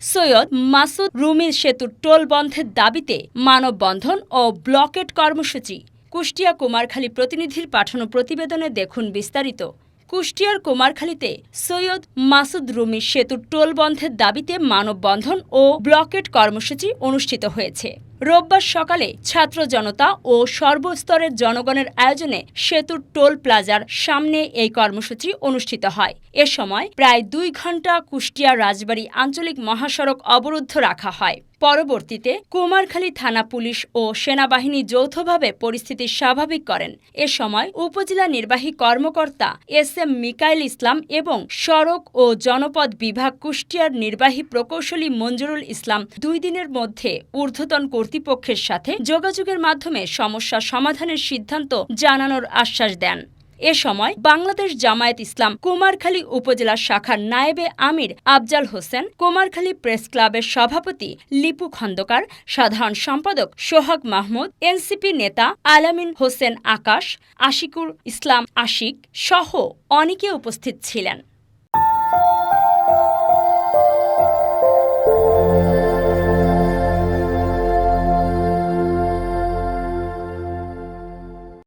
সৈয়দ মাসুদ রুমি সেতুর টোল বন্ধের দাবিতে মানববন্ধন ও ব্লকেট কর্মসূচি। কুষ্টিয়া কুমারখালী প্রতিনিধির পাঠানো প্রতিবেদনে দেখুন বিস্তারিত। কুষ্টিয়ার কুমারখালীতে সৈয়দ মাসুদ রুমি সেতুর টোল বন্ধের দাবিতে মানববন্ধন ও ব্লকেট কর্মসূচি অনুষ্ঠিত হয়েছে। রোববার সকালে ছাত্র জনতা ও সর্বস্তরের জনগণের আয়োজনে সেতুর টোল প্লাজার সামনে এই কর্মসূচি অনুষ্ঠিত হয়। এ সময় প্রায় দুই ঘণ্টা কুষ্টিয়া রাজবাড়ী আঞ্চলিক মহাসড়ক অবরুদ্ধ রাখা হয়। পরবর্তীতে কুমারখালী থানা পুলিশ ও সেনাবাহিনী যৌথভাবে পরিস্থিতি স্বাভাবিক করেন। এ সময় উপজেলা নির্বাহী কর্মকর্তা এস এম মিকাইল ইসলাম এবং সড়ক ও জনপদ বিভাগ কুষ্টিয়ার নির্বাহী প্রকৌশলী মঞ্জুরুল ইসলাম দুই দিনের মধ্যে ঊর্ধ্বতন কর্তৃপক্ষের সাথে যোগাযোগের মাধ্যমে সমস্যা সমাধানের সিদ্ধান্ত জানানোর আশ্বাস দেন। এ সময় বাংলাদেশ জামায়াত ইসলাম কুমারখালী উপজেলা শাখার নায়েবে আমির আফজাল হোসেন, কুমারখালী প্রেস ক্লাবের সভাপতি লিপু খন্দকার, সাধারণ সম্পাদক সোহাগ মাহমুদ, এনসিপি নেতা আলামিন হোসেন আকাশ, আশিকুর ইসলাম আশিক সহ অনেকে উপস্থিত ছিলেন।